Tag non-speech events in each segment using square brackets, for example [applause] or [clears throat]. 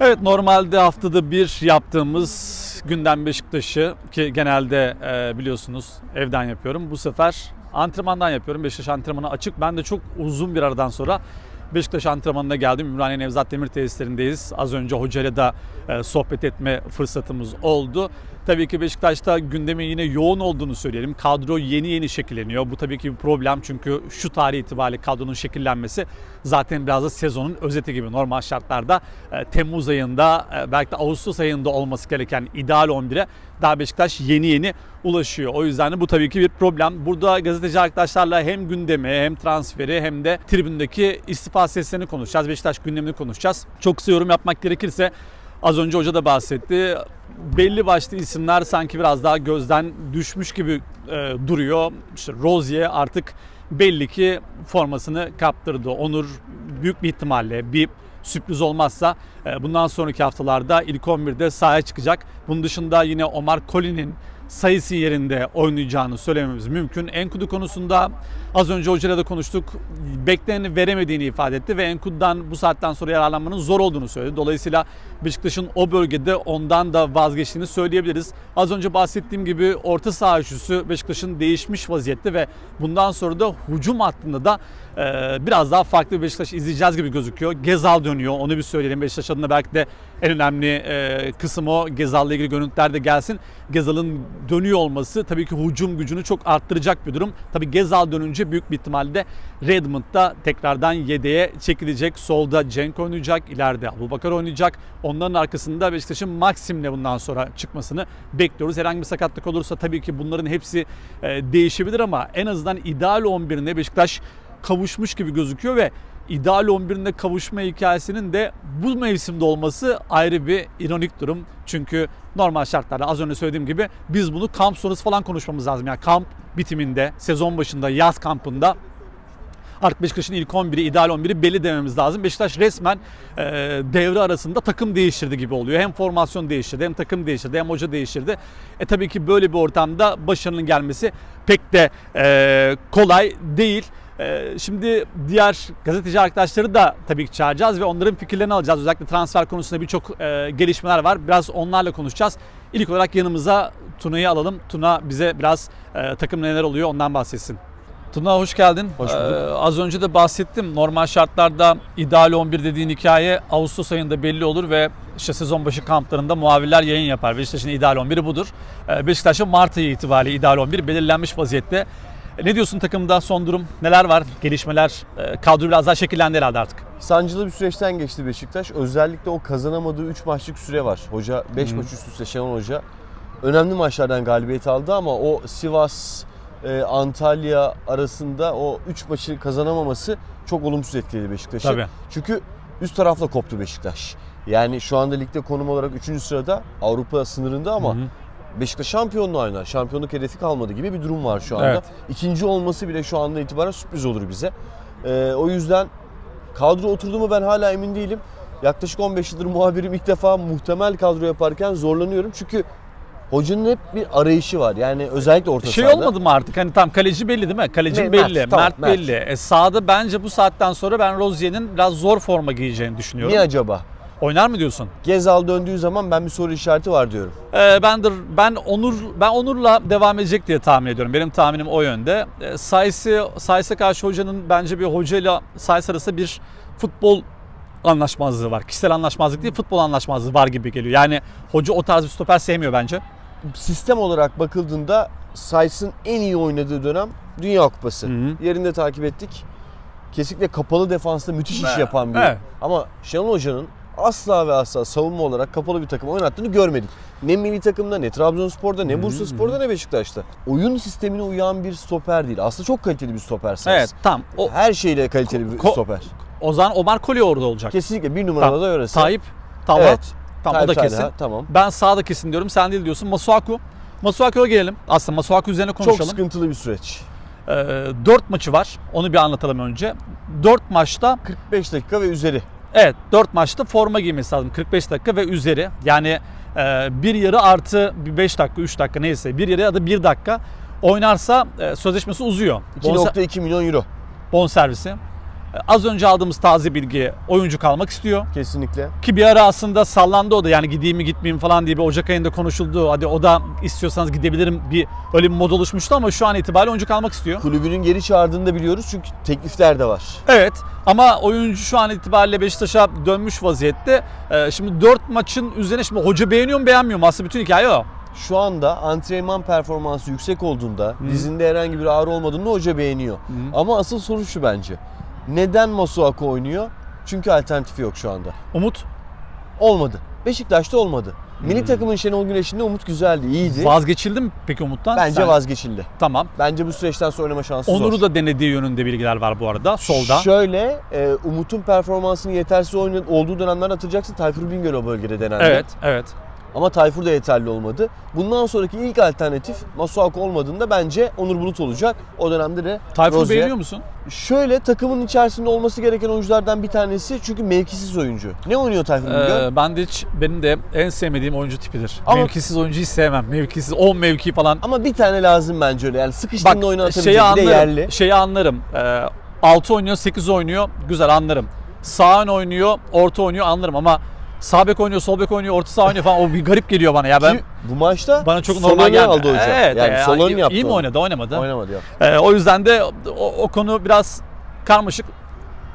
Evet normalde haftada bir yaptığımız gündem Beşiktaş'ı ki genelde e, biliyorsunuz evden yapıyorum. Bu sefer antrenmandan yapıyorum. Beşiktaş antrenmanı açık. Ben de çok uzun bir aradan sonra Beşiktaş antrenmanına geldim. Ümraniye Nevzat Demir tesislerindeyiz. Az önce hocayla da e, sohbet etme fırsatımız oldu. Tabii ki Beşiktaş'ta gündemin yine yoğun olduğunu söyleyelim. Kadro yeni yeni şekilleniyor. Bu tabii ki bir problem çünkü şu tarih itibariyle kadronun şekillenmesi zaten biraz da sezonun özeti gibi. Normal şartlarda e, Temmuz ayında e, belki de Ağustos ayında olması gereken ideal 11'e daha Beşiktaş yeni yeni ulaşıyor. O yüzden de bu tabii ki bir problem. Burada gazeteci arkadaşlarla hem gündemi hem transferi hem de tribündeki istifa seslerini konuşacağız. Beşiktaş gündemini konuşacağız. Çok kısa yorum yapmak gerekirse az önce hoca da bahsetti. Belli başlı isimler sanki biraz daha gözden düşmüş gibi e, duruyor. İşte Rozier artık belli ki formasını kaptırdı. Onur büyük bir ihtimalle bir sürpriz olmazsa e, bundan sonraki haftalarda ilk 11'de sahaya çıkacak. Bunun dışında yine Omar Colley'nin sayısı yerinde oynayacağını söylememiz mümkün. Enkudu konusunda az önce hocayla da konuştuk. Bekleneni veremediğini ifade etti ve Enkudu'dan bu saatten sonra yararlanmanın zor olduğunu söyledi. Dolayısıyla Beşiktaş'ın o bölgede ondan da vazgeçtiğini söyleyebiliriz. Az önce bahsettiğim gibi orta saha üçlüsü Beşiktaş'ın değişmiş vaziyette ve bundan sonra da hücum hattında da biraz daha farklı bir Beşiktaş izleyeceğiz gibi gözüküyor. Gezal dönüyor. Onu bir söyleyelim. Beşiktaş adına belki de en önemli e, kısım o. Gezal'la ilgili görüntüler de gelsin. Gezal'ın dönüyor olması tabii ki hücum gücünü çok arttıracak bir durum. Tabii Gezal dönünce büyük bir ihtimalle Redmond'da tekrardan yedeğe çekilecek. Solda Cenk oynayacak. ileride Abubakar oynayacak. Onların arkasında Beşiktaş'ın Maxim'le bundan sonra çıkmasını bekliyoruz. Herhangi bir sakatlık olursa tabii ki bunların hepsi e, değişebilir ama en azından ideal 11'ine Beşiktaş kavuşmuş gibi gözüküyor ve ideal 11'ine kavuşma hikayesinin de bu mevsimde olması ayrı bir ironik durum. Çünkü normal şartlarda az önce söylediğim gibi biz bunu kamp sonrası falan konuşmamız lazım. Yani kamp bitiminde, sezon başında, yaz kampında artık Beşiktaş'ın ilk 11'i, ideal 11'i belli dememiz lazım. Beşiktaş resmen e, devre arasında takım değiştirdi gibi oluyor. Hem formasyon değiştirdi, hem takım değiştirdi, hem hoca değiştirdi. E tabii ki böyle bir ortamda başarının gelmesi pek de e, kolay değil. E, şimdi diğer gazeteci arkadaşları da tabii ki çağıracağız ve onların fikirlerini alacağız. Özellikle transfer konusunda birçok e, gelişmeler var. Biraz onlarla konuşacağız. İlk olarak yanımıza Tuna'yı alalım. Tuna bize biraz e, takım neler oluyor ondan bahsetsin. Tuna hoş geldin. Hoş bulduk. Ee, az önce de bahsettim. Normal şartlarda ideal 11 dediğin hikaye Ağustos ayında belli olur ve işte sezon başı kamplarında muavirler yayın yapar. Beşiktaş'ın ideal 11'i budur. Ee, Beşiktaş'ın Mart ayı itibariyle ideal 11 belirlenmiş vaziyette. E, Ne diyorsun takımda son durum? Neler var? Gelişmeler? E, Kadro biraz daha şekillendi herhalde artık. Sancılı bir süreçten geçti Beşiktaş. Özellikle o kazanamadığı 3 maçlık süre var. Hoca 5 maç üst üste Şenol Hoca önemli maçlardan galibiyet aldı ama o Sivas e, Antalya arasında o 3 maçı kazanamaması çok olumsuz etkiledi Beşiktaş'ı. Tabii. Çünkü üst tarafla koptu Beşiktaş. Yani şu anda ligde konum olarak 3. sırada Avrupa sınırında ama Hı hı. Beşiktaş şampiyonluğu oynar. Şampiyonluk hedefi kalmadı gibi bir durum var şu anda. Evet. İkinci olması bile şu andan itibaren sürpriz olur bize. Ee, o yüzden kadro oturdu mu ben hala emin değilim. Yaklaşık 15 yıldır muhabirim ilk defa muhtemel kadro yaparken zorlanıyorum. Çünkü hocanın hep bir arayışı var. Yani özellikle orta Şey sahada. olmadı mı artık? Hani tam kaleci belli değil mi? Kaleci Me- belli, Mert, tamam, Mert, Mert. belli. E, sağda bence bu saatten sonra ben Rozier'in biraz zor forma giyeceğini düşünüyorum. Niye acaba? Oynar mı diyorsun? Gezal döndüğü zaman ben bir soru işareti var diyorum. Ee, ben de ben Onur ben Onur'la devam edecek diye tahmin ediyorum. Benim tahminim o yönde. Ee, Sayısı Sayıs'a karşı hocanın bence bir hocayla Sayıs arasında bir futbol anlaşmazlığı var. Kişisel anlaşmazlık değil, futbol anlaşmazlığı var gibi geliyor. Yani hoca o tarz bir stoper sevmiyor bence. Sistem olarak bakıldığında Says'ın en iyi oynadığı dönem Dünya Kupası. Hı hı. Yerinde takip ettik. Kesinlikle kapalı defansta müthiş iş yapan bir. Evet. Ama Şenol Hoca'nın asla ve asla savunma olarak kapalı bir takım oynattığını görmedik. Ne milli takımda, ne Trabzonspor'da, ne Bursaspor'da, ne Beşiktaş'ta. Oyun sistemine uyan bir stoper değil. Aslında çok kaliteli bir stoper Says. Evet, tamam. O, Her şeyle kaliteli bir Ko- stoper. o zaman Omar Kolye orada olacak. Kesinlikle bir numarada Tamam. da öylesi. Tayyip, Talha. Evet. Tamam o da Tayyip kesin. Talha, Tamam. Ben sağda kesin diyorum. Sen değil diyorsun. Masuaku. Masuaku'ya gelelim. Aslında Masuaku üzerine Çok konuşalım. sıkıntılı bir süreç. Ee, 4 maçı var. Onu bir anlatalım önce. 4 maçta 45 dakika ve üzeri. Evet 4 maçta forma giymesi lazım. 45 dakika ve üzeri. Yani e, bir yarı artı bir 5 dakika 3 dakika neyse bir yarı ya da 1 dakika oynarsa e, sözleşmesi uzuyor. Bonser- 2.2 milyon euro. bonservisi. E, Az önce aldığımız taze bilgi oyuncu kalmak istiyor. Kesinlikle. Ki bir ara aslında sallandı o da yani gideyim mi gitmeyeyim falan diye bir Ocak ayında konuşuldu. Hadi o da istiyorsanız gidebilirim bir öyle bir mod oluşmuştu ama şu an itibariyle oyuncu kalmak istiyor. Kulübünün geri çağırdığını da biliyoruz çünkü teklifler de var. Evet ama oyuncu şu an itibariyle Beşiktaş'a dönmüş vaziyette. Ee, şimdi 4 maçın üzerine şimdi hoca beğeniyor mu beğenmiyor mu aslında bütün hikaye o. Şu anda antrenman performansı yüksek olduğunda, dizinde herhangi bir ağrı olmadığında hoca beğeniyor. Ama asıl soru şu bence. Neden Masuaku oynuyor? Çünkü alternatifi yok şu anda. Umut Olmadı. Beşiktaş'ta olmadı. Milli takımın Şenol Güneş'inde Umut güzeldi, iyiydi. vazgeçildi mi peki Umut'tan? Bence Sen- vazgeçildi. Tamam. Bence bu süreçten sonra oynama şansı Onur'u zor. da denediği yönünde bilgiler var bu arada solda. Şöyle, e, Umut'un performansının yetersiz oynadığı olduğu dönemler hatırlayacaksın. Tayfur Bingöl o bölgede denendi. Evet, evet. Ama Tayfur da yeterli olmadı. Bundan sonraki ilk alternatif Masuaku olmadığında bence Onur Bulut olacak. O dönemde de Tayfur'u Rozier. beğeniyor musun? Şöyle takımın içerisinde olması gereken oyunculardan bir tanesi çünkü mevkisiz oyuncu. Ne oynuyor Tayfur? Ee, ben de hiç benim de en sevmediğim oyuncu tipidir. Ama- Mevkisiz oyuncuyu sevmem. Mevkisiz 10 mevki falan. Ama bir tane lazım bence öyle. Yani sıkıştığında Bak oynatabilecek şeyi bir de yerli. Şeyi anlarım. Ee, 6 oynuyor, 8 oynuyor. Güzel anlarım. Sağ ön oynuyor, orta oynuyor anlarım ama sağ bek oynuyor, sol bek oynuyor, orta saha oynuyor falan o bir garip geliyor bana ya ben. Ki bu maçta Bana çok normal geldi. aldı hoca. Evet, yani e, sol ön iyi- yaptı. İyi mi oynadı, oynamadı. Oynamadı ya. Ee, o yüzden de o, o konu biraz karmaşık.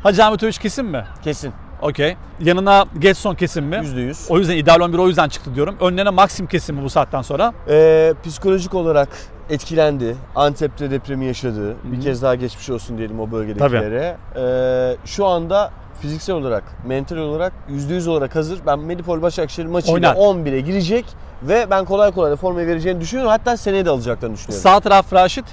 Hacı Ahmetoviç kesin mi? Kesin. Okey. Yanına Getson kesin mi? Yüzde yüz. O yüzden ideal 11 o yüzden çıktı diyorum. Önlerine Maxim kesin mi bu saatten sonra? Ee, psikolojik olarak etkilendi. Antep'te depremi yaşadı. Bir kez daha geçmiş olsun diyelim o bölgedekilere. Ee, şu anda fiziksel olarak, mental olarak %100 olarak hazır. Ben Medipol Başakşehir maçıyla Oynar. 11'e girecek ve ben kolay kolay da formayı vereceğini düşünüyorum. Hatta seneye de alacaklarını düşünüyorum. Sağ taraf Raşit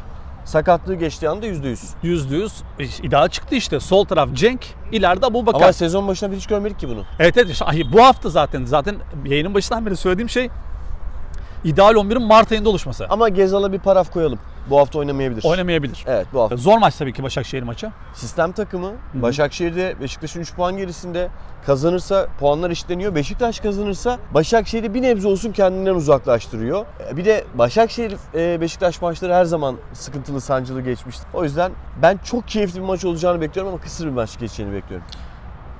Sakatlığı geçtiği anda %100. yüzde yüz ideal çıktı işte. Sol taraf Cenk, ileride Abu Bakar. Ama sezon başında biz hiç görmedik ki bunu. Evet evet işte, ay, bu hafta zaten zaten yayının başından beri söylediğim şey ideal 11'in Mart ayında oluşması. Ama Gezal'a bir paraf koyalım. Bu hafta oynamayabilir. Oynamayabilir. Evet bu hafta. Zor maç tabii ki Başakşehir maçı. Sistem takımı Başakşehir'de Beşiktaş'ın 3 puan gerisinde kazanırsa puanlar eşitleniyor. Beşiktaş kazanırsa Başakşehir'i bir nebze olsun kendinden uzaklaştırıyor. E, Bir de Başakşehir e, Beşiktaş maçları her zaman sıkıntılı sancılı geçmişti. O yüzden ben çok keyifli bir maç olacağını bekliyorum ama kısır bir maç geçeceğini bekliyorum.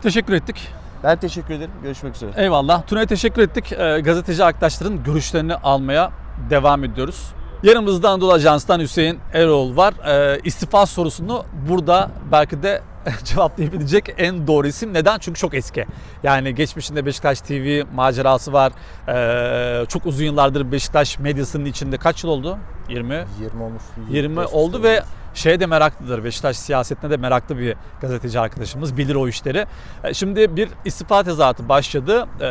Teşekkür ettik. Ben teşekkür ederim. Görüşmek üzere. Eyvallah. Tuna'ya teşekkür ettik. Gazeteci arkadaşların görüşlerini almaya devam ediyoruz. Yanımızda Anadolu Ajans'tan Hüseyin Erol var. Ee, istifa sorusunu burada belki de [laughs] cevaplayabilecek en doğru isim. Neden? Çünkü çok eski. Yani geçmişinde Beşiktaş TV macerası var. Ee, çok uzun yıllardır Beşiktaş medyasının içinde kaç yıl oldu? 20? 20 olmuş. 20 25 oldu ve şeye de meraklıdır. Beşiktaş siyasetine de meraklı bir gazeteci arkadaşımız. Bilir o işleri. E, Şimdi bir istifa tezahüratı başladı. E,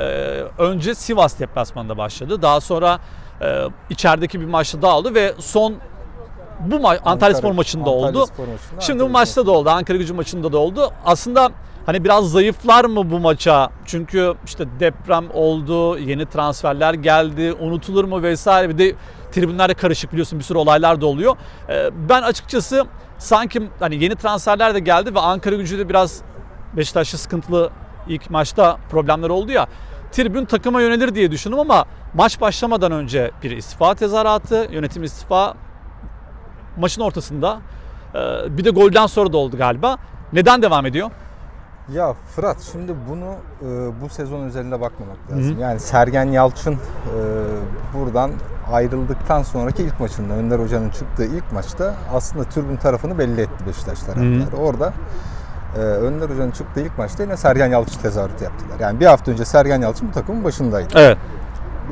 Önce Sivas deplasmanında başladı. Daha sonra e, içerideki bir maçta daha oldu ve son bu ma- Antalya Spor maçında Antalya oldu. Spor maçında, Şimdi bu Antalya maçta da oldu. Ankara Gücü maçında da oldu. Aslında hani biraz zayıflar mı bu maça? Çünkü işte deprem oldu, yeni transferler geldi, unutulur mu vesaire. Bir de tribünlerde karışık biliyorsun bir sürü olaylar da oluyor. Ee, Ben açıkçası sanki hani yeni transferler de geldi ve Ankara Gücü de biraz Beşiktaş'ta sıkıntılı ilk maçta problemler oldu ya. Tribün takıma yönelir diye düşündüm ama maç başlamadan önce bir istifa tezahüratı, yönetim istifa maçın ortasında. Ee, Bir de golden sonra da oldu galiba. Neden devam ediyor? Ya Fırat şimdi bunu e, bu sezon özelinde bakmamak lazım. Yani Sergen Yalçın e, buradan ayrıldıktan sonraki ilk maçında Önder Hoca'nın çıktığı ilk maçta aslında tribün tarafını belli etti Beşiktaş taraftarı. Orada e, Önder Hoca'nın çıktığı ilk maçta yine Sergen Yalçın tezahüratı yaptılar. Yani bir hafta önce Sergen Yalçın bu takımın başındaydı. Evet.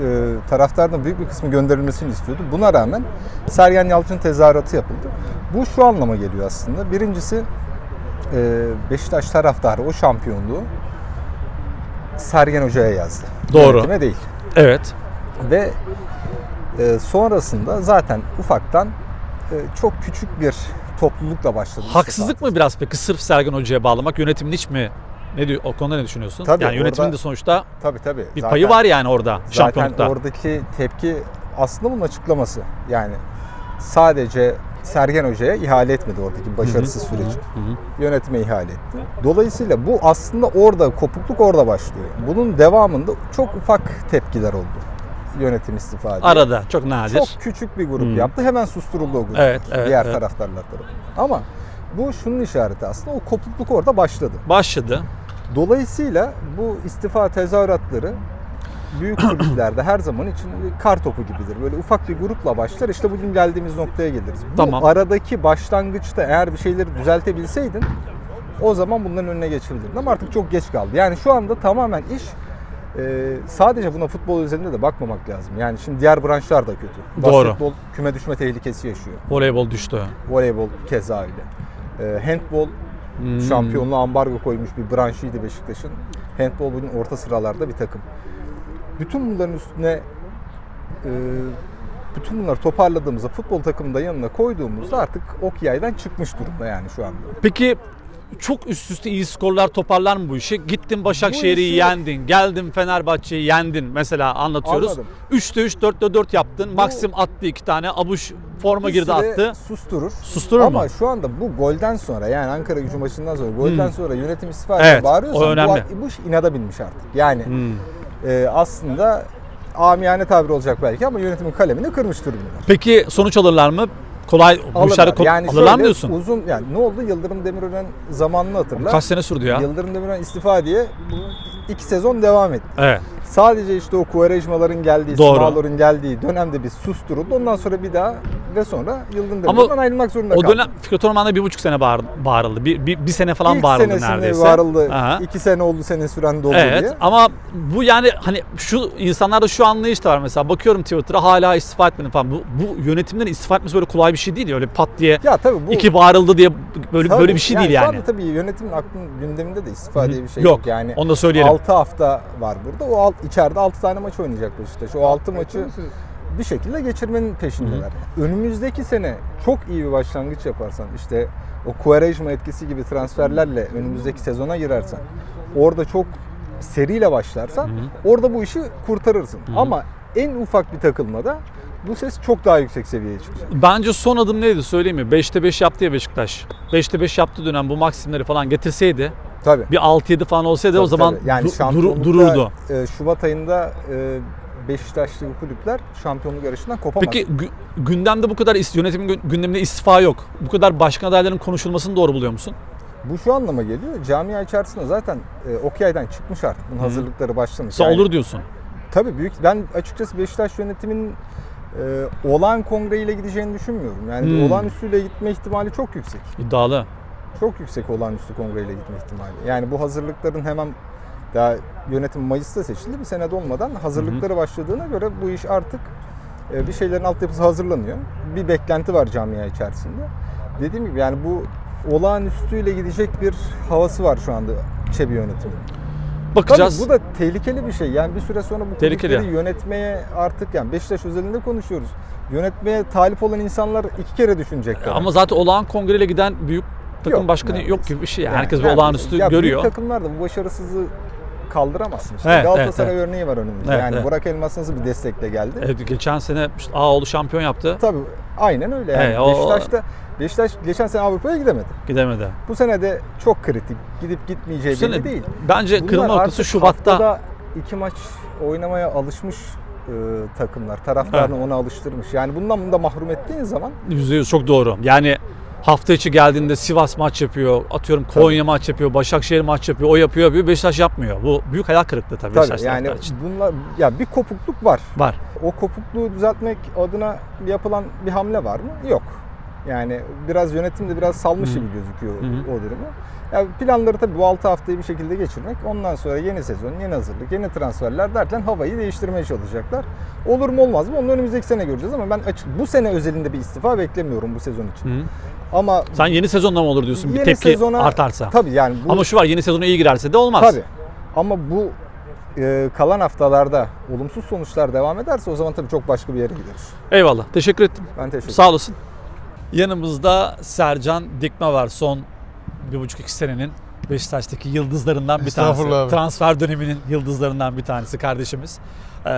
e, taraftardan büyük bir kısmı gönderilmesini istiyordu. Buna rağmen Sergen Yalçın tezahüratı yapıldı. Bu şu anlama geliyor aslında. Birincisi e, Beşiktaş taraftarı o şampiyonluğu Sergen Hoca'ya yazdı. Doğru. Yönetime değil. Evet. Ve e, sonrasında zaten ufaktan e, çok küçük bir toplulukla başladı. Haksızlık mı biraz peki sırf Sergen Hoca'ya bağlamak? Yönetimin hiç mi? Ne diyor? O konuda ne düşünüyorsun? Tabii, yani yönetimin orada- de sonuçta Tabii tabii. bir Zaten- payı var yani orada Zaten şampiyonlukta. oradaki tepki aslında bunun açıklaması. Yani sadece Sergen Hoca'ya ihale etmedi oradaki başarısız süreci. Yönetime ihale etti. Dolayısıyla bu aslında orada kopukluk orada başlıyor. Bunun devamında çok ufak tepkiler oldu. Yönetim istifa ediyor. Arada çok nadir. Çok küçük bir grup yaptı. Hemen susturuldu o grup. Evet, evet, Diğer evet. taraftarlar tarafından. Ama Bu şunun işareti aslında o kopukluk orada başladı. Başladı. Dolayısıyla bu istifa tezahüratları büyük kulüplerde her zaman için kar topu gibidir. Böyle ufak bir grupla başlar. İşte bugün geldiğimiz noktaya geliriz. Bu Tamam. aradaki başlangıçta eğer bir şeyleri düzeltebilseydin o zaman bunların önüne geçebilirdin. Ama artık çok geç kaldı. Yani şu anda tamamen iş e, sadece buna futbol üzerinde de bakmamak lazım. Yani şimdi diğer branşlar da kötü. Doğru. Basketbol küme düşme tehlikesi yaşıyor. Voleybol düştü. Voleybol keza öyle. E, handbol Hmm. şampiyonluğa ambargo koymuş bir branşıydı Beşiktaş'ın. Handball bugün orta sıralarda bir takım. Bütün bunların üstüne e, bütün bunları toparladığımızda futbol takımını da yanına koyduğumuzda artık ok yaydan çıkmış durumda yani şu anda. Peki çok üst üste iyi skorlar toparlar mı bu işi? Gittin Başakşehir'i işi- yendin, geldin Fenerbahçe'yi yendin mesela anlatıyoruz. Anladım. 3'te 3, 4'te 4 yaptın. Maxim attı iki tane. Abuş forma Bir girdi süre attı. Susturur. Susturur Ama mu? şu anda bu golden sonra yani Ankara gücü maçından sonra golden Hmm. sonra yönetim istifa Evet, evet, bağırıyorsan o önemli. bu, bu iş inada binmiş artık. Yani Hmm. e, aslında amiyane tabir olacak belki ama yönetimin kalemini kırmış durumdalar. Peki sonuç alırlar mı? Kolay bu Alırlar. ko- Yani alırlar mı şöyle diyorsun? Uzun yani ne oldu? Yıldırım Demirören zamanını hatırla. Kaç sene sürdü ya? Yıldırım Demirören istifa diye bu iki sezon devam etti. Evet. Sadece işte o Kuvarejmaların geldiği, Doğru. Geldiği dönemde bir susturuldu. Ondan sonra bir daha ve sonra Yıldırım Ama Demirören ayrılmak zorunda O kaldı. dönem Fikret Orman'da bir buçuk sene bağır, bağırıldı. Bir, bir, bir sene falan İlk bağırıldı senesinde neredeyse. bağırıldı. Aha. İki sene oldu senin süren doldu Evet diye. ama bu yani hani şu insanlarda şu anlayış da var mesela bakıyorum Twitter'a hala istifa etmedi falan. Bu, bu yönetimlerin istifa etmesi böyle kolay bir şey değil öyle pat diye Ya tabii bu iki bağırıldı diye böyle tabii, böyle bir şey değil Şu yani. anda tabii yönetimin aklın gündeminde de istifa diye bir şey Yok, yok. Yani onu da söyleyelim. 6 hafta var burada. O alt, içeride 6 tane maç oynayacak Beşiktaş. O 6 maçı bir şekilde geçirmenin peşindeler. Önümüzdeki sene çok iyi bir başlangıç yaparsan işte o Quaresma etkisi gibi transferlerle önümüzdeki sezona girersen orada çok seriyle başlarsan orada bu işi kurtarırsın. Ama en ufak bir takılmada bu ses çok daha yüksek seviyeye çıkacak. Bence son adım neydi söyleyeyim mi? 5'te 5 yaptı ya Beşiktaş. 5'te 5 yaptığı dönem bu maksimleri falan getirseydi Tabii. bir 6-7 falan olsaydı o Tabii, zaman tabii. yani du- duru- dururdu. e, Şubat ayında e, Beşiktaşlı kulüpler şampiyonluk yarışından kopamaz. Peki gü- gündemde bu kadar is- yönetimin gü- gündeminde istifa yok. Bu kadar başkan adaylarının konuşulmasını doğru buluyor musun? Bu şu anlama geliyor. Camia içerisinde zaten e, Okyay'dan çıkmış artık. Bunun hazırlıkları başlamış. Sen Yani olur diyorsun. Tabii büyük. Ben açıkçası Beşiktaş yönetiminin e, olağan kongreyle gideceğini düşünmüyorum. Yani Hmm. olağanüstüyle gitme ihtimali çok yüksek. İddialı. Çok yüksek olağanüstü kongreyle gitme ihtimali. Yani bu hazırlıkların hemen daha yönetim Mayıs'ta seçildi. Bir senede olmadan hazırlıkları başladığına göre bu iş artık e, bir şeylerin altyapısı hazırlanıyor. Bir beklenti var camia içerisinde. Dediğim gibi yani bu olağanüstüyle gidecek bir havası var şu anda Çebi yönetimi. Bakacağız. Tabii bu da tehlikeli bir şey. Yani bir süre sonra bu Tehlikeli. kulüpleri yönetmeye artık yani Beşiktaş özelinde konuşuyoruz. Yönetmeye talip olan insanlar iki kere düşünecekler. Ama zaten olağan kongreyle giden büyük takım Yok, başkanı neredeyse. yok gibi bir şey. Yani Yani Herkes bir neredeyse. olağanüstü ya görüyor. Büyük takımlar da bu başarısızlığı kaldıramazsın. İşte Evet, Galatasaray evet, örneği var önümüzde. Evet, yani evet. Burak Elmas nasıl bir destekle geldi? Evet, geçen sene işte Ağoğlu şampiyon yaptı. Tabii aynen öyle. Yani Evet, o- Beşiktaş'ta Beşiktaş geçen sene Avrupa'ya gidemedi. Gidemedi. Bu sene de çok kritik. Gidip gitmeyeceği Bu belli değil. bence Bunlar kırılma noktası Şubat'ta. iki maç oynamaya alışmış e, takımlar. Taraftarını ona alıştırmış. Yani bundan bunu da mahrum ettiğin zaman %100 çok doğru. Yani hafta içi geldiğinde Sivas maç yapıyor, atıyorum Konya maç yapıyor, Başakşehir maç yapıyor, o yapıyor, yapıyor, Beşiktaş yapmıyor. Bu büyük hayal kırıklığı tabii, Beşiktaş tabii yani taraftarı için. bunlar ya bir kopukluk var. Var. O kopukluğu düzeltmek adına yapılan bir hamle var mı? Yok. Yani biraz yönetim de biraz salmış gibi gözüküyor Hı hı. o durumu. Ya planları tabii bu 6 haftayı bir şekilde geçirmek. Ondan sonra yeni sezon, yeni hazırlık, yeni transferler derken havayı değiştirmeye çalışacaklar. Olur mu olmaz mı? Onu önümüzdeki sene göreceğiz ama ben açık bu sene özelinde bir istifa beklemiyorum bu sezon için. Hı. Ama Sen yeni sezonda mı olur diyorsun? Bir yeni tepki sezona artarsa. tabii yani bu Ama şu var yeni sezona iyi girerse de olmaz. tabii. Ama bu e, kalan haftalarda olumsuz sonuçlar devam ederse o zaman tabii çok başka bir yere gideriz. Eyvallah. Teşekkür ettim. Ben teşekkür Sağ olasın. Yanımızda Sercan Dikme var. Son bir buçuk iki senenin Beşiktaş'taki yıldızlarından bir tanesi. Abi. Transfer döneminin yıldızlarından bir tanesi kardeşimiz. Ee,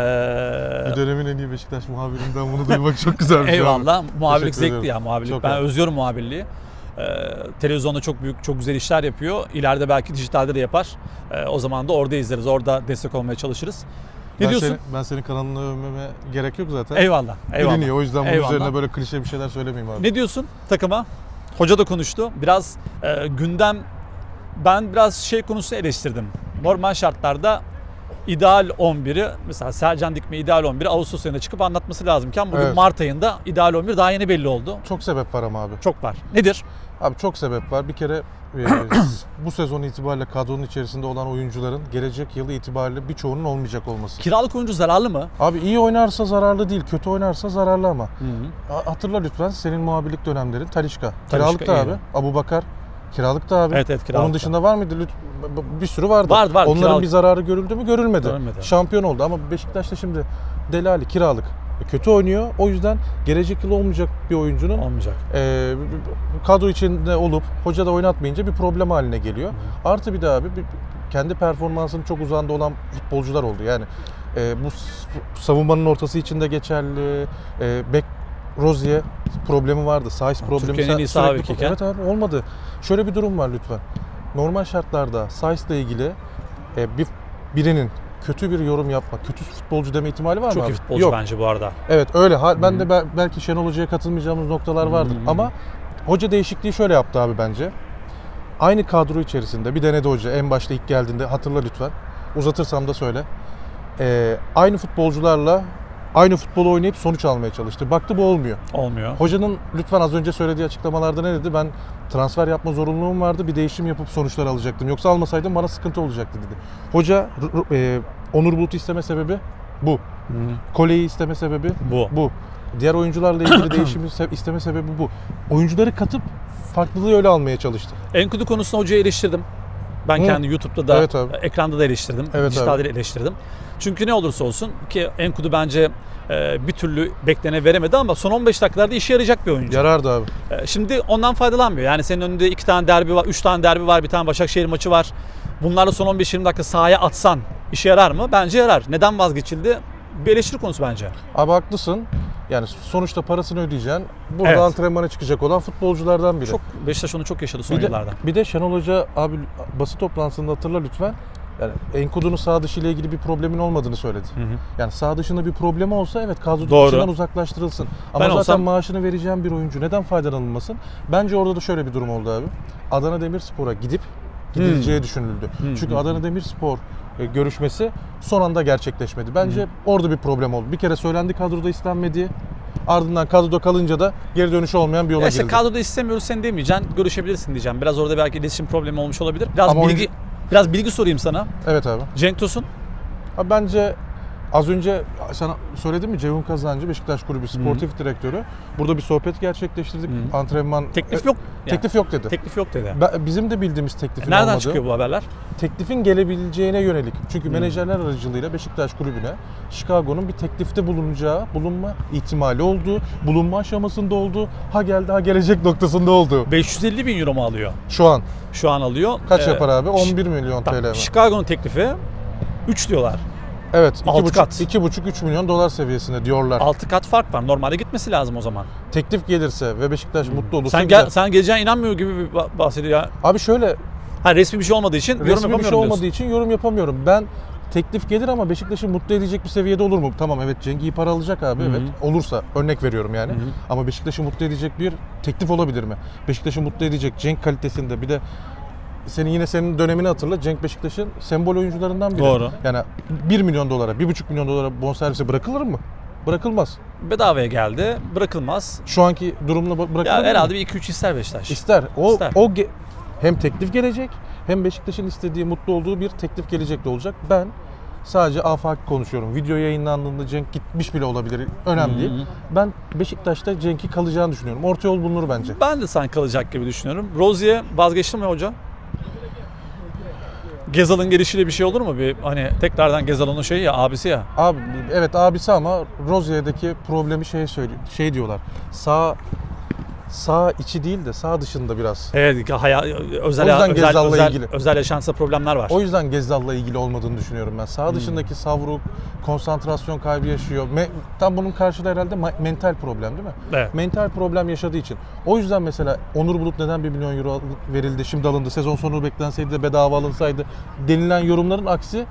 Bir dönemin en iyi Beşiktaş muhabirinden bunu duymak çok güzel bir şey abi. Eyvallah. Muhabirlik Teşekkür zevkli ederim. ya muhabirlik. Çok ben abi. özlüyorum muhabirliği. Ee, televizyonda çok büyük, çok güzel işler yapıyor. İleride belki dijitalde de yapar. Ee, o zaman da orada izleriz. Orada destek olmaya çalışırız. Ne ben diyorsun? Senin, ben senin kanalını övmeme gerek yok zaten. Eyvallah. Eyvallah. Biliniyor o yüzden bunun Eyvallah. üzerine böyle klişe bir şeyler söylemeyeyim abi. Ne diyorsun takıma? Hoca da konuştu. Biraz e, gündem ben biraz şey konusunu eleştirdim. Normal şartlarda ideal 11'i mesela Sercan Dikme ideal 11'i Ağustos ayında çıkıp anlatması lazımken bugün Evet. Mart ayında ideal 11 daha yeni belli oldu. Çok sebep var ama abi. Çok var. Nedir? Abi çok sebep var. Bir kere e, [coughs] bu sezon itibariyle kadronun içerisinde olan oyuncuların gelecek yılı itibariyle birçoğunun olmayacak olması. Kiralık oyuncu zararlı mı? Abi iyi oynarsa zararlı değil, kötü oynarsa zararlı ama. Ha- Hatırla lütfen senin muhabirlik dönemlerin Talişka. Kiralıkta iyi. abi. Abu Bakar. Kiralıkta abi. Evet, evet, kiralıkta. Onun dışında var mıydı? Lüt- Bir sürü vardı. Vardı, vardı, Onların kiralık. bir zararı görüldü mü? Görülmedi. Görülmedi. Şampiyon oldu ama Beşiktaş'ta şimdi Delali kiralık. E, Kötü oynuyor. O yüzden gelecek yıl olmayacak bir oyuncunun Olmayacak. e, kadro içinde olup hoca da oynatmayınca bir problem haline geliyor. Artı bir de abi bir, kendi performansının çok uzağında olan futbolcular oldu. Yani e, bu s- savunmanın ortası içinde geçerli. E, bek Rozier problemi vardı. Size problemi. Türkiye'nin en iyi sağ sürekli-. Evet abi olmadı. Şöyle bir durum var lütfen. Normal şartlarda Size ile ilgili e, bir birinin kötü bir yorum yapmak, kötü futbolcu deme ihtimali var mı Çok abi? iyi futbolcu Yok. bence bu arada. Evet öyle. Ha- Ben de bel- belki Şenol Hoca'ya katılmayacağımız noktalar vardır. Ama hoca değişikliği şöyle yaptı abi bence. Aynı kadro içerisinde bir denedi hoca en başta ilk geldiğinde hatırla lütfen. Uzatırsam da söyle. Ee, aynı futbolcularla aynı futbolu oynayıp sonuç almaya çalıştı. Baktı bu olmuyor. Olmuyor. Hocanın lütfen az önce söylediği açıklamalarda ne dedi? Ben transfer yapma zorunluluğum vardı. Bir değişim yapıp sonuçlar alacaktım. Yoksa almasaydım bana sıkıntı olacaktı dedi. Hoca e, Onur Bulut'u isteme sebebi bu. Kole'yi isteme sebebi Bu. bu. Diğer oyuncularla ilgili [clears throat] değişimi isteme sebebi bu. Oyuncuları katıp farklılığı öyle almaya çalıştı. Enkudu konusunda hocayı eleştirdim. Ben Hı. kendi YouTube'da da, Evet abi. ekranda da eleştirdim. Evet dijitalde de eleştirdim. Çünkü ne olursa olsun ki Enkudu bence e, bir türlü beklene veremedi ama son 15 dakikalarda işe yarayacak bir oyuncu. Yarardı abi. E, Şimdi ondan faydalanmıyor. Yani senin önünde iki tane derbi var, üç tane derbi var, bir tane Başakşehir maçı var. Bunlarla son 15-20 dakika sahaya atsan işe yarar mı? Bence yarar. Neden vazgeçildi? Bir eleştiri konusu bence. Abi haklısın. Yani sonuçta parasını ödeyeceksin. Burada Evet. antrenmana çıkacak olan futbolculardan biri. Çok Beşiktaş onu çok yaşadı son bir de, yıllarda. bir de Şenol Hoca abi basın toplantısında hatırla lütfen. Yani Enkudu'nun sağ dışı ile ilgili bir problemin olmadığını söyledi. Yani sağ dışında bir problemi olsa evet kadro içinden uzaklaştırılsın. Ama Ben zaten olsam- maaşını vereceğim bir oyuncu neden faydalanılmasın? Bence orada da şöyle bir durum oldu abi. Adana Demirspor'a gidip gidileceği düşünüldü. Çünkü Adana Demirspor e, görüşmesi son anda gerçekleşmedi. Bence orada bir problem oldu. Bir kere söylendi kadroda istenmediği. Ardından kadroda kalınca da geri dönüşü olmayan bir yola Ya işte girildi. kadroda istemiyoruz seni demeyeceksin. Görüşebilirsin diyeceğim. Biraz orada belki iletişim problemi olmuş olabilir. Biraz Ama bilgi oyuncu- biraz bilgi sorayım sana. Evet abi. Cenk Tosun Abi bence az önce sana söyledim mi Ceyhun Kazancı Beşiktaş Kulübü sportif direktörü. Burada bir sohbet gerçekleştirdik. Antrenman teklif E, yok. Yani. Teklif yok dedi. Teklif yok dedi. Ben- bizim de bildiğimiz teklifin Nereden olmadığı, çıkıyor bu haberler? teklifin gelebileceğine yönelik. Çünkü menajerler aracılığıyla Beşiktaş Kulübü'ne Chicago'nun bir teklifte bulunacağı, bulunma ihtimali olduğu, bulunma aşamasında olduğu, ha geldi ha gelecek noktasında olduğu. 550 bin euro mu alıyor? Şu an Şu an alıyor. kaç Ee, yapar abi? Ş- 11 milyon TL mi? Chicago'nun teklifi 3 diyorlar. Evet, Altı 2,5 kat. 2,5-3 milyon dolar seviyesinde diyorlar. 6 kat fark var. Normalde gitmesi lazım o zaman. Teklif gelirse ve Beşiktaş mutlu olursa Sen gel, sen geleceğine inanmıyor gibi bahsediyor ya. Abi şöyle Ha resmi bir şey olmadığı için yorum resmi bir şey yapamıyorum olmadığı diyorsun. için yorum yapamıyorum. Ben teklif gelir ama Beşiktaş'ı mutlu edecek bir seviyede olur mu? Tamam evet Cenk iyi para alacak abi evet. Olursa örnek veriyorum yani. Ama Beşiktaş'ı mutlu edecek bir teklif olabilir mi? Beşiktaş'ı mutlu edecek Cenk kalitesinde bir de senin yine senin dönemini hatırla. Cenk Beşiktaş'ın sembol oyuncularından biri. Doğru. Yani 1 milyon dolara, 1,5 milyon dolara bonservise bırakılır mı? Bırakılmaz. Bedavaya geldi. Bırakılmaz. Şu anki durumla bı- bırakılır Ya mı? herhalde bir 2-3 ister Beşiktaş. İster. O, İster. o ge- hem teklif gelecek hem Beşiktaş'ın istediği mutlu olduğu bir teklif gelecek de olacak. Ben sadece afaki konuşuyorum. Video yayınlandığında Cenk gitmiş bile olabilir. Önemli değil. Ben Beşiktaş'ta Cenk'i kalacağını düşünüyorum. Orta yol bulunur bence. Ben de sanki kalacak gibi düşünüyorum. Rozier vazgeçti mi hoca? Gezal'ın gelişiyle bir şey olur mu? Bir hani tekrardan Gezal'ın şeyi ya abisi ya. Abi evet abisi ama Rozier'deki problemi şey söylüyor. Şey diyorlar. Sağ sağ içi değil de sağ dışında biraz. Evet, haya, özel, O yüzden özel, özel, ilgili. özel yaşansa problemler var. O yüzden Gezzal'la ilgili olmadığını düşünüyorum ben. Hmm. Sağ dışındaki savruk, konsantrasyon kaybı yaşıyor. Me- tam bunun karşılığı herhalde mental problem değil mi? Evet. Mental problem yaşadığı için. O yüzden mesela Onur Bulut neden 1 milyon euro verildi, şimdi alındı, sezon sonu beklenseydi de bedava alınsaydı denilen yorumların aksi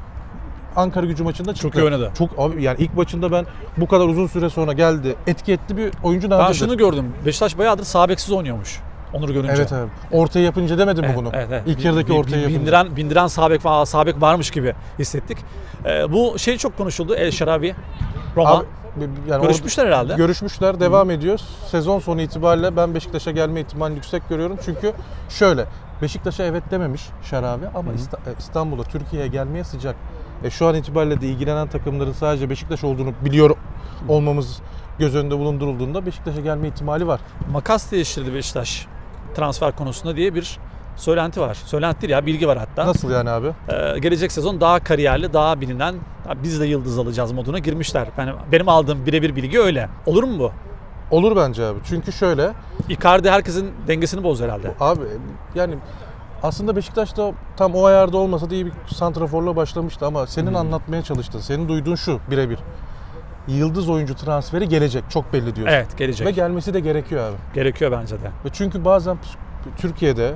Ankara gücü maçında çıktı. iyi oynadı. Çok abi yani ilk maçında ben bu kadar uzun süre sonra geldi, etki etti bir oyuncu Ben nadirdir. şunu gördüm. Beşiktaş bayağıdır sağ beksiz oynuyormuş. Onur görünce. Evet abi. Ortaya yapınca demedin mi Evet, bunu? evet, evet. İlk yarıdaki ortaya yapınca. Bindiren, bindiren sabek, va- sabek varmış gibi hissettik. Ee, bu şey çok konuşuldu. El Şarabi, Roma. Abi, yani Görüşmüşler orada- herhalde. Görüşmüşler, devam ediyor. Sezon sonu itibariyle ben Beşiktaş'a gelme ihtimalini yüksek görüyorum. Çünkü şöyle, Beşiktaş'a evet dememiş Şarabi ama e, İstanbul'a, Türkiye'ye gelmeye sıcak. E, şu an itibariyle de ilgilenen takımların sadece Beşiktaş olduğunu biliyor olmamız göz önünde bulundurulduğunda Beşiktaş'a gelme ihtimali var. Makas değiştirdi Beşiktaş transfer konusunda diye bir söylenti var. Söylenti değil ya bilgi var hatta. Nasıl yani abi? Ee, gelecek sezon daha kariyerli, daha bilinen, "Ha, biz de yıldız alacağız moduna girmişler. Yani benim aldığım birebir bilgi öyle. Olur mu bu? Olur bence abi. Çünkü şöyle, Icardi herkesin dengesini bozdu herhalde. Abi yani aslında Beşiktaş'ta tam o ayarda olmasa da iyi bir santraforla başlamıştı ama senin anlatmaya çalıştığın, senin duyduğun şu birebir. Yıldız oyuncu transferi gelecek. Çok belli diyorsun. Evet gelecek. Ve gelmesi de gerekiyor abi. Gerekiyor bence de. Ve çünkü bazen Türkiye'de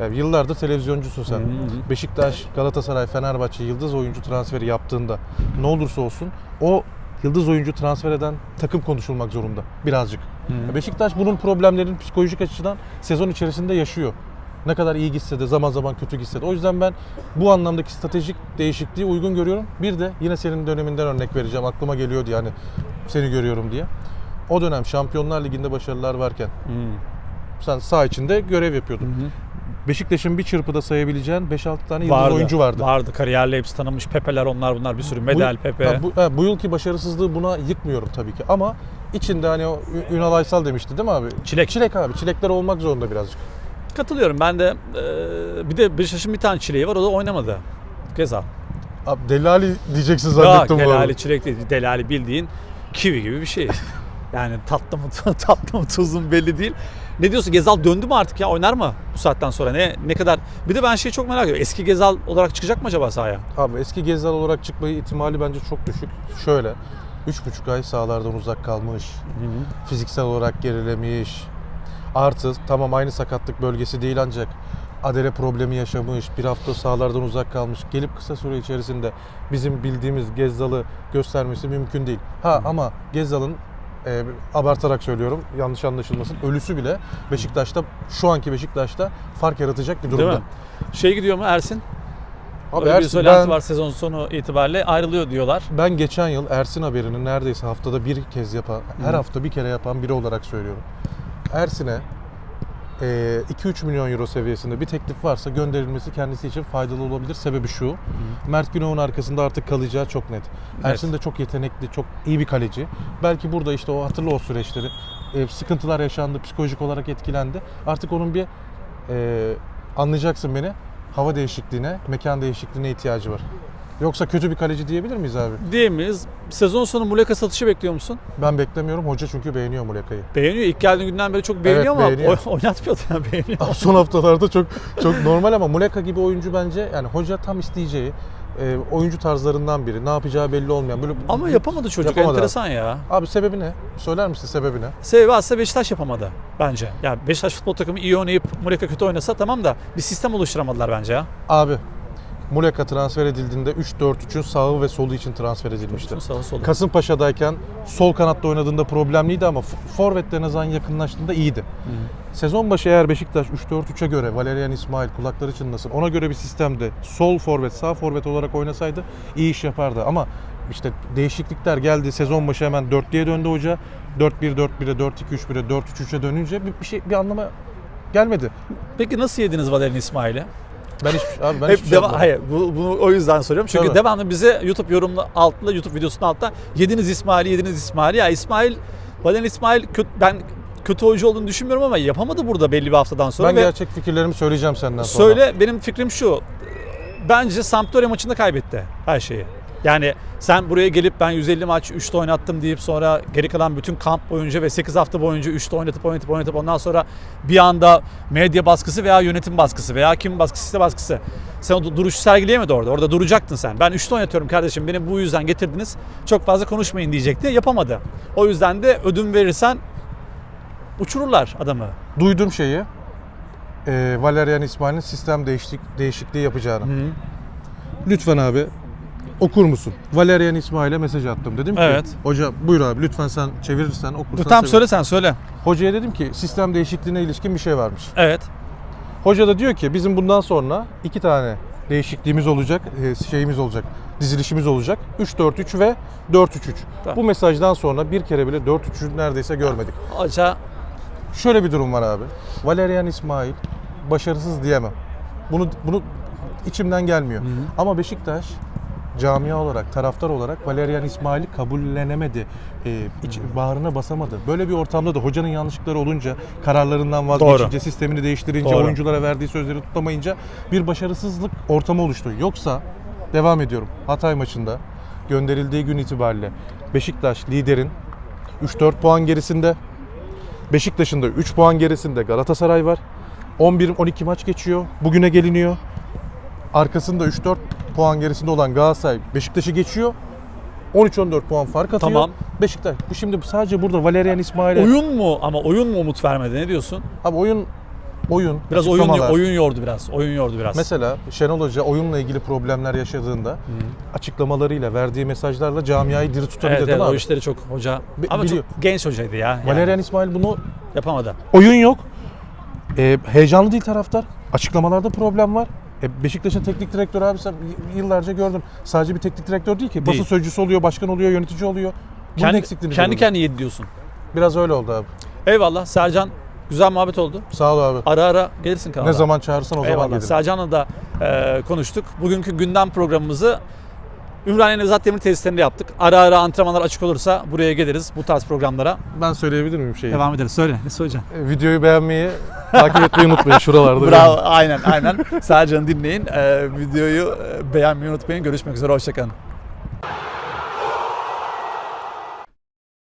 yani yıllardır televizyoncusun sen. Beşiktaş, Galatasaray, Fenerbahçe yıldız oyuncu transferi yaptığında ne olursa olsun o yıldız oyuncu transfer eden takım konuşulmak zorunda birazcık. Beşiktaş bunun problemlerini psikolojik açıdan sezon içerisinde yaşıyor. Ne kadar iyi gitse de zaman zaman kötü gitse de. O yüzden ben bu anlamdaki stratejik değişikliği uygun görüyorum. Bir de yine senin döneminden örnek vereceğim. Aklıma geliyor diye hani seni görüyorum diye. O dönem Şampiyonlar Ligi'nde başarılar varken sen saha içinde görev yapıyordun. Beşiktaş'ın bir çırpıda sayabileceğin 5-6 tane yıldız oyuncu vardı. Vardı. Kariyerli hepsi tanınmış. Pepe'ler onlar bunlar bir sürü. Medel, bu, Pepe. Ha, bu, ha, bu yılki başarısızlığı buna yıkmıyorum tabii ki ama içinde hani o Ünal Aysal demişti değil mi abi? Çilek. Çilek abi. Çilekler olmak zorunda birazcık. Katılıyorum. Ben de e, bir de Beşiktaş'ın bir tane çileği var. O da oynamadı. Gezal. Abi Delali diyeceksin zannettim arada. delali çilek değil. Delali bildiğin kivi gibi bir şey. Yani tatlı mı [laughs] tatlı mı tuzlu mu belli değil. Ne diyorsun Gezal döndü mü artık ya oynar mı bu saatten sonra ne ne kadar bir de ben şeyi çok merak ediyorum eski Gezal olarak çıkacak mı acaba sahaya? Abi eski Gezzal olarak çıkma ihtimali bence çok düşük. Şöyle 3,5 ay sahalardan uzak kalmış. Fiziksel olarak gerilemiş. Artı tamam aynı sakatlık bölgesi değil ancak adele problemi yaşamış. Bir hafta sahalardan uzak kalmış. Gelip kısa süre içerisinde bizim bildiğimiz Gezzal'ı göstermesi mümkün değil. Ha ama Gezzal'ın e, abartarak söylüyorum yanlış anlaşılmasın ölüsü bile Beşiktaş'ta şu anki Beşiktaş'ta fark yaratacak bir Değil durumda. mi? Şey gidiyor mu Ersin? Abi Öyle bir Ersin, söylenti ben- var sezon sonu itibariyle ayrılıyor diyorlar. Ben geçen yıl Ersin haberini neredeyse haftada bir kez yapan, her hafta bir kere yapan biri olarak söylüyorum. Ersin'e e, 2-3 milyon euro seviyesinde bir teklif varsa gönderilmesi kendisi için faydalı olabilir. Sebebi şu, Mert Günok'un arkasında artık kalacağı çok net. Ersin de çok yetenekli, çok iyi bir kaleci. Belki burada işte o hatırla o süreçleri, e, sıkıntılar yaşandı, psikolojik olarak etkilendi. Artık onun bir e, anlayacaksın beni, hava değişikliğine, mekan değişikliğine ihtiyacı var. Yoksa kötü bir kaleci diyebilir miyiz abi? Değil miyiz? Sezon sonu Muleka satışı bekliyor musun? Ben beklemiyorum. Hoca çünkü beğeniyor Muleka'yı. Beğeniyor. İlk geldiği günden beri çok beğeniyor Evet, ama beğeniyor. oy- oynatmıyordu yani beğeniyor. [laughs] Son haftalarda çok çok normal ama Muleka gibi oyuncu bence yani hoca tam isteyeceği e, oyuncu tarzlarından biri. Ne yapacağı belli olmayan. Böyle Ama yapamadı çocuk. Yapamadı Enteresan ya. Abi sebebi ne? Söyler misin sebebi ne? Sebebi aslında Beşiktaş yapamadı bence. Yani Beşiktaş futbol takımı iyi oynayıp Muleka kötü oynasa tamam da bir sistem oluşturamadılar bence ya. Abi Muleka transfer edildiğinde 3-4-3'ün sağı ve solu için transfer edilmişti. Sağı solu. Kasımpaşa'dayken sol kanatta oynadığında problemliydi ama forvetlerine zaman yakınlaştığında iyiydi. Sezon başı eğer Beşiktaş 3-4-3'e göre Valerian İsmail kulakları çınlasın ona göre bir sistemde sol forvet sağ forvet olarak oynasaydı iyi iş yapardı ama işte değişiklikler geldi sezon başı hemen 4'lüye döndü hoca 4-1-4-1'e 4-2-3-1'e 4-3-3'e dönünce bir, bir şey bir anlama gelmedi. Peki nasıl yediniz Valerian İsmail'i? Ben hiç abi ben Hep hiçbir şey deva- yapmadım. hayır bu, bunu o yüzden soruyorum. Çünkü Tabii. devamlı bize YouTube yorumlu altında YouTube videosunun altında yediniz İsmail'i yediniz İsmail'i. Ya İsmail Valerian İsmail kötü, ben kötü oyuncu olduğunu düşünmüyorum ama yapamadı burada belli bir haftadan sonra. Ben ve gerçek fikirlerimi söyleyeceğim senden sonra. Söyle benim fikrim şu. Bence Sampdoria maçında kaybetti her şeyi. Yani sen buraya gelip ben 150 maç 3'te oynattım deyip sonra geri kalan bütün kamp boyunca ve 8 hafta boyunca 3'te oynatıp oynatıp oynatıp ondan sonra bir anda medya baskısı veya yönetim baskısı veya kim baskısı baskısı. Sen o du- duruşu sergileyemedi orada. Orada duracaktın sen. Ben 3'te oynatıyorum kardeşim beni bu yüzden getirdiniz. Çok fazla konuşmayın diyecekti. Yapamadı. O yüzden de ödün verirsen uçururlar adamı. Duyduğum şeyi e, Valerian İsmail'in sistem değişiklik, değişikliği yapacağını. Lütfen abi okur musun? Valerian İsmail'e mesaj attım. Dedim ki Evet. hoca buyur abi lütfen sen çevirirsen okursan. Dur sevinirim." söyle sen söyle. Hocaya dedim ki sistem değişikliğine ilişkin bir şey varmış. Evet. Hoca da diyor ki bizim bundan sonra iki tane değişikliğimiz olacak, e, şeyimiz olacak, dizilişimiz olacak. 3-4-3 ve 4-3-3. Tamam. Bu mesajdan sonra bir kere bile 4-3'ü neredeyse görmedik. Hoca Şöyle bir durum var abi. Valerian İsmail başarısız diyemem. Bunu bunu içimden gelmiyor. Ama Beşiktaş camia olarak, taraftar olarak Valerian İsmail'i kabullenemedi. Ee, iç, bağrına basamadı. Böyle bir ortamda da hocanın yanlışlıkları olunca, kararlarından vazgeçince, Doğru. sistemini değiştirince, Doğru. oyunculara verdiği sözleri tutamayınca bir başarısızlık ortamı oluştu. Yoksa devam ediyorum. Hatay maçında gönderildiği gün itibariyle Beşiktaş liderin 3-4 puan gerisinde. Beşiktaş'ın da 3 puan gerisinde Galatasaray var. 11-12 maç geçiyor. Bugüne geliniyor. Arkasında 3-4 puan gerisinde olan Galatasaray Beşiktaş'ı geçiyor. 13-14 puan fark atıyor. Tamam. Beşiktaş. Bu şimdi sadece burada Valerian İsmail'e... oyun mu ama oyun mu umut vermedi ne diyorsun? Abi oyun oyun Biraz oyun açıklamalar. oyun yordu biraz. Oyun yordu biraz. Mesela Şenol Hoca oyunla ilgili problemler yaşadığında açıklamalarıyla, verdiği mesajlarla camiayı diri tutabilir evet, değil evet mi o abi? işleri çok hoca Bi- ama biliyor. çok genç hocaydı ya. Yani Valerian İsmail bunu yapamadı. oyun yok. Ee, heyecanlı değil taraftar. Açıklamalarda problem var. E, Beşiktaş'ın teknik direktörü abi sen yıllarca gördüm. Sadece bir teknik direktör değil ki. Basın Değil. sözcüsü oluyor, başkan oluyor, yönetici oluyor. Bunun Kendi, eksikliğini kendi gördüm. kendine yedi diyorsun. Biraz öyle oldu abi. Eyvallah Sercan güzel muhabbet oldu. Sağ ol abi. Ara ara gelirsin kanala. Ne zaman çağırırsan o zaman Eyvallah. gelirim. Sercan'la da e, konuştuk. Bugünkü gündem programımızı Ümraniye Nevzat Demir tesislerinde yaptık. Ara ara antrenmanlar açık olursa buraya geliriz bu tarz programlara. Ben söyleyebilir miyim şeyi? Devam ederiz. Söyle. Ne söyleyeceksin? E, Videoyu beğenmeyi, takip etmeyi unutmayın şuralarda. [laughs] Bravo. Aynen aynen. Sercan'ı dinleyin. E, videoyu e, beğenmeyi unutmayın. Görüşmek üzere. Hoşçakalın.